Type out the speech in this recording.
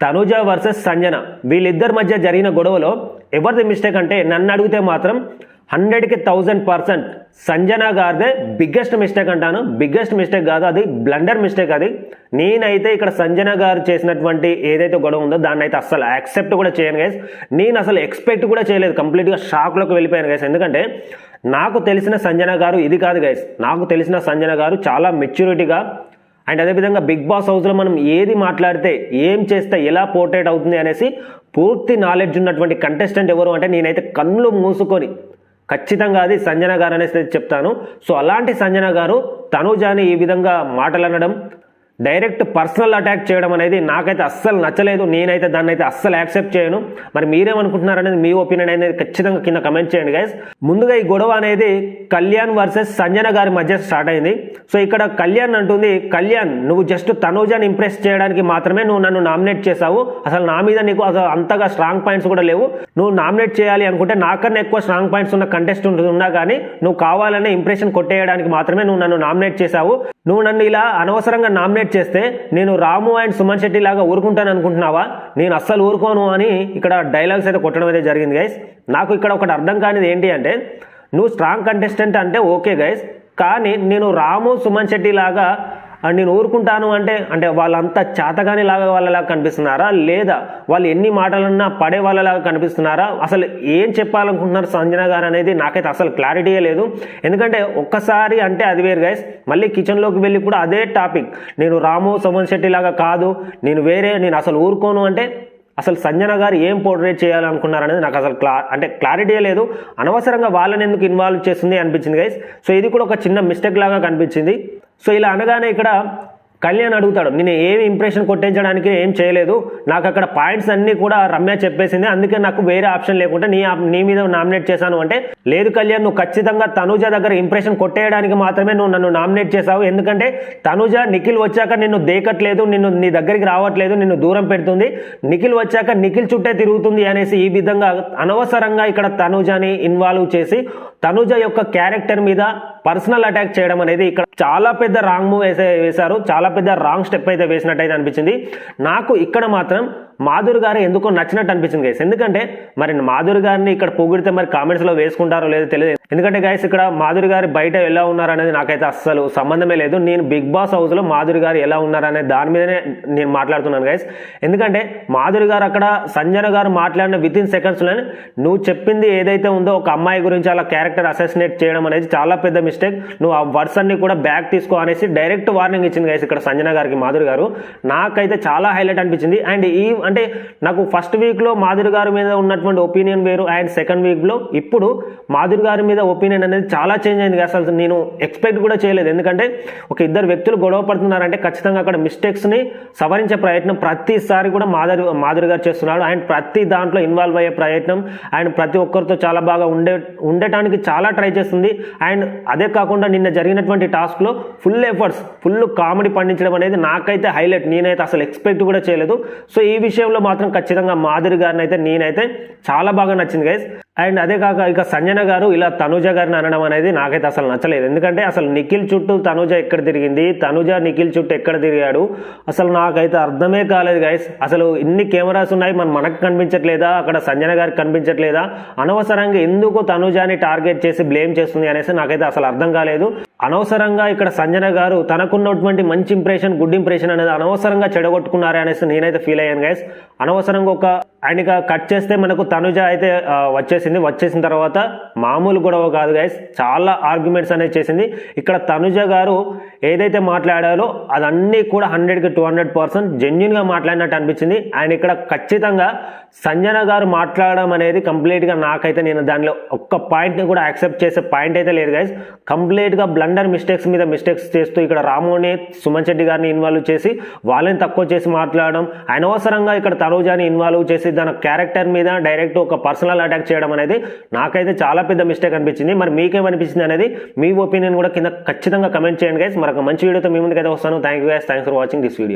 Tanuja versus Sanjana. వీళ్ళిద్దరి మధ్య జరిగిన గొడవలో ఎవరిది మిస్టేక్ అంటే నన్ను అడిగితే మాత్రం హండ్రెడ్కి థౌజండ్ పర్సెంట్ సంజన గారిదే బిగ్గెస్ట్ మిస్టేక్ అంటాను. బిగ్గెస్ట్ మిస్టేక్ కాదు అది బ్లండర్ మిస్టేక్ అది. నేనైతే ఇక్కడ సంజన గారు చేసినటువంటి ఏదైతే గొడవ ఉందో దాన్ని అయితే అస్సలు యాక్సెప్ట్ కూడా చేయను గైస్ నేను అసలు ఎక్స్పెక్ట్ కూడా చేయలేదు కంప్లీట్గా షాక్లోకి వెళ్ళిపోయాను గైస్ ఎందుకంటే నాకు తెలిసిన సంజన గారు ఇది కాదు గైస్ నాకు తెలిసిన సంజన గారు చాలా మెచ్యూరిటీగా అండ్ అదేవిధంగా బిగ్ బాస్ హౌస్లో మనం ఏది మాట్లాడితే ఏం చేస్తే ఎలా పోర్ట్రేట్ అవుతుంది అనేసి పూర్తి నాలెడ్జ్ ఉన్నటువంటి కంటెస్టెంట్ ఎవరు అంటే నేనైతే కళ్ళు మూసుకొని ఖచ్చితంగా అది సంజన గారు అనేసి చెప్తాను. సో అలాంటి సంజన గారు తనుజాని ఈ విధంగా మాటలు అనడం డైరెక్ట్ పర్సనల్ అటాక్ చేయడం అనేది నాకైతే అస్సలు నచ్చలేదు. నేనైతే దాన్ని అయితే అస్సలు యాక్సెప్ట్ చేయను. మరి మీరేమనుకుంటున్నారు అనేది మీ ఒపీనియన్ అనేది ఖచ్చితంగా కింద కమెంట్ చేయండి గైస్ ముందుగా ఈ గొడవ అనేది కళ్యాణ్ వర్సెస్ సంజన గారి మధ్య స్టార్ట్ అయింది. సో ఇక్కడ కళ్యాణ్ అంటుంది కళ్యాణ్ నువ్వు జస్ట్ తనూజాని ఇంప్రెస్ చేయడానికి మాత్రమే నువ్వు నన్ను నామినేట్ చేసావు అసలు నా మీద నీకు అసలు అంతగా స్ట్రాంగ్ పాయింట్స్ కూడా లేవు. నువ్వు నామినేట్ చేయాలి అనుకుంటే నాకన్నా ఎక్కువ స్ట్రాంగ్ పాయింట్స్ ఉన్న కంటెస్ట్ ఉన్నా కానీ నువ్వు కావాలనే ఇంప్రెషన్ కొట్టేయడానికి మాత్రమే నువ్వు నన్ను నామినేట్ చేసావు నువ్వు నన్ను ఇలా అనవసరంగా నామినేట్ చేస్తే నేను రాము అండ్ సుమన్ శెట్టి లాగా ఊరుకుంటాను అనుకుంటున్నావా? నేను అస్సలు ఊరుకోను అని ఇక్కడ డైలాగ్స్ అయితే కొట్టడం అయితే జరిగింది గైస్ నాకు ఇక్కడ ఒకటి అర్థం కానిది ఏంటి అంటే నువ్వు స్ట్రాంగ్ కంటెస్టెంట్ అంటే ఓకే గైస్ కానీ నేను రాము సుమన్ శెట్టి లాగా అండ్ నేను ఊరుకుంటాను అంటే అంటే వాళ్ళంతా చేతగాని లాగా వాళ్ళలాగా కనిపిస్తున్నారా? లేదా వాళ్ళు ఎన్ని మాటలన్నా పడే వాళ్ళలాగా కనిపిస్తున్నారా? అసలు ఏం చెప్పాలనుకుంటున్నారు సంజన గారు అనేది నాకైతే అసలు క్లారిటీయే లేదు. ఎందుకంటే ఒక్కసారి అంటే అది వేరు గైస్ మళ్ళీ కిచెన్లోకి వెళ్ళి కూడా అదే టాపిక్. నేను రాము సుమన్ శెట్టి లాగా కాదు. నేను వేరే నేను అసలు ఊరుకోను అంటే అసలు సంజన గారు ఏం పోర్ట్రేట్ చేయాలనుకున్నారనేది నాకు అసలు క్లా అంటే క్లారిటీ లేదు. అనవసరంగా వాళ్ళని ఎందుకు ఇన్వాల్వ్ చేస్తుంది అనిపించింది గైస్ సో ఇది కూడా ఒక చిన్న మిస్టేక్ లాగా కనిపించింది. సో ఇలా అనగానే ఇక్కడ కళ్యాణ్ అడుగుతాడు నేను ఏమి ఇంప్రెషన్ కొట్టించడానికి ఏం చేయలేదు. నాకు అక్కడ పాయింట్స్ అన్నీ కూడా రమ్య చెప్పేసింది. అందుకే నాకు వేరే ఆప్షన్ లేకుండా నీ నీ మీద నామినేట్ చేశాను. అంటే లేదు కళ్యాణ్ నువ్వు ఖచ్చితంగా తనుజ దగ్గర ఇంప్రెషన్ కొట్టేయడానికి మాత్రమే నువ్వు నన్ను నామినేట్ చేశావు. ఎందుకంటే తనుజ నిఖిల్ వచ్చాక నిన్ను దేకట్లేదు నిన్ను నీ దగ్గరికి రావట్లేదు నిన్ను దూరం పెడుతుంది. నిఖిల్ వచ్చాక నిఖిల్ చుట్టే తిరుగుతుంది అనేసి ఈ విధంగా అనవసరంగా ఇక్కడ తనుజని ఇన్వాల్వ్ చేసి తనుజ యొక్క క్యారెక్టర్ మీద పర్సనల్ అటాక్ చేయడం అనేది ఇక్కడ చాలా పెద్ద రాంగ్ మూవ్ వేసే వేశారు. చాలా పెద్ద రాంగ్ స్టెప్ అయితే వేసినట్టయితే అనిపించింది. నాకు ఇక్కడ మాత్రం మాధురి గారు ఎందుకో నచ్చినట్టు అనిపించింది గైస్ ఎందుకంటే మరి మాధురి గారిని ఇక్కడ పొగిడితే మరి కామెంట్స్లో వేసుకుంటారో లేదో తెలియదు. ఎందుకంటే గైస్ ఇక్కడ మాధురి గారు బయట ఎలా ఉన్నారనేది నాకైతే అస్సలు సంబంధమే లేదు. నేను బిగ్ బాస్ హౌస్లో మాధురి గారు ఎలా ఉన్నారనే దాని మీదనే నేను మాట్లాడుతున్నాను గైస్ ఎందుకంటే మాధురి గారు అక్కడ సంజన గారు మాట్లాడిన విత్ ఇన్ సెకండ్స్ నువ్వు చెప్పింది ఏదైతే ఉందో ఒక అమ్మాయి గురించి అలా క్యారెక్టర్ అసెసినేట్ చేయడం అనేది చాలా పెద్ద మిస్టేక్ నువ్వు ఆ వర్డ్స్ అన్ని కూడా బ్యాక్ తీసుకో అనేసి డైరెక్ట్ వార్నింగ్ ఇచ్చింది గైస్ ఇక్కడ సంజన గారికి మాధురి గారు. నాకైతే చాలా హైలైట్ అనిపించింది. అండ్ ఈ అంటే నాకు ఫస్ట్ వీక్లో మాధురి గారి మీద ఉన్నటువంటి ఒపీనియన్ వేరు అండ్ సెకండ్ వీక్లో ఇప్పుడు మాధురి గారి మీద ఒపీనియన్ అనేది చాలా చేంజ్ అయింది. అసలు నేను ఎక్స్పెక్ట్ కూడా చేయలేదు. ఎందుకంటే ఒక ఇద్దరు వ్యక్తులు గొడవ పడుతున్నారంటే ఖచ్చితంగా అక్కడ మిస్టేక్స్ని సవరించే ప్రయత్నం ప్రతిసారి కూడా మాధురి మాధురి గారు చేస్తున్నాడు అండ్ ప్రతి దాంట్లో ఇన్వాల్వ్ అయ్యే ప్రయత్నం అండ్ ప్రతి ఒక్కరితో చాలా బాగా ఉండే ఉండటానికి చాలా ట్రై చేస్తుంది. అండ్ అదే కాకుండా నిన్న జరిగినటువంటి టాస్క్లో ఫుల్ ఎఫర్ట్స్ ఫుల్ కామెడీ పండించడం అనేది నాకైతే హైలైట్ నేనైతే అసలు ఎక్స్పెక్ట్ కూడా చేయలేదు. సో ఈ విషయం విషయంలో మాత్రం ఖచ్చితంగా మాధురి గారిని అయితే నేనైతే చాలా బాగా నచ్చింది గైస్ అండ్ అదే కాక ఇక సంజన గారు ఇలా తనుజ గారిని అనడం అనేది నాకైతే అసలు నచ్చలేదు. ఎందుకంటే అసలు నిఖిల్ చుట్టూ తనుజ ఎక్కడ తిరిగింది? తనుజ నిఖిల్ చుట్టూ ఎక్కడ తిరిగాడు? అసలు నాకైతే అర్థమే కాలేదు గైస్ అసలు ఇన్ని కెమెరాస్ ఉన్నాయి మన మనకు కనిపించట్లేదా? అక్కడ సంజన గారికి కనిపించట్లేదా? అనవసరంగా ఎందుకు తనుజాని టార్గెట్ చేసి బ్లేమ్ చేస్తుంది అనేసి నాకైతే అసలు అర్థం కాలేదు. అనవసరంగా ఇక్కడ సంజన గారు తనకున్నటువంటి మంచి ఇంప్రెషన్ గుడ్ ఇంప్రెషన్ అనేది అనవసరంగా చెడగొట్టుకున్నారే అనేసి నేనైతే ఫీల్ అయ్యాను గైస్ అనవసరంగా ఒక ఆయనగా కట్ చేస్తే మనకు తనుజ అయితే వచ్చేసింది. వచ్చేసిన తర్వాత మామూలు గొడవ కాదు గైస్ చాలా ఆర్గ్యుమెంట్స్ అనేది చేసింది. ఇక్కడ తనుజ గారు ఏదైతే మాట్లాడారో అదన్నీ కూడా హండ్రెడ్కి టూ హండ్రెడ్ పర్సెంట్ జెన్యున్గా మాట్లాడినట్టు అనిపించింది. అండ్ ఇక్కడ ఖచ్చితంగా సంజన గారు మాట్లాడడం అనేది కంప్లీట్గా నాకైతే నేను దానిలో ఒక్క పాయింట్ని కూడా యాక్సెప్ట్ చేసే పాయింట్ అయితే లేదు గైస్ కంప్లీట్గా బ్లండర్ మిస్టేక్స్ మీద మిస్టేక్స్ చేస్తూ ఇక్కడ రాముని సుమన్ శెట్టి గారిని ఇన్వాల్వ్ చేసి వాళ్ళని తక్కువ చేసి మాట్లాడడం అనవసరంగా ఇక్కడ తనుజాని ఇన్వాల్వ్ చేసి దాని క్యారెక్టర్ మీద డైరెక్ట్ ఒక పర్సనల్ అటాక్ చేయడం అనేది నాకైతే చాలా పెద్ద మిస్టేక్ అనిపించింది. మరి మీకేమనిపించింది అనేది మీ ఒపీనియన్ కూడా కింద ఖచ్చితంగా కమెంట్ చేయండి గైస్ మరొక మంచి వీడియోతో మీ ముందుకైతే వస్తాను. Thank you guys thanks for watching this video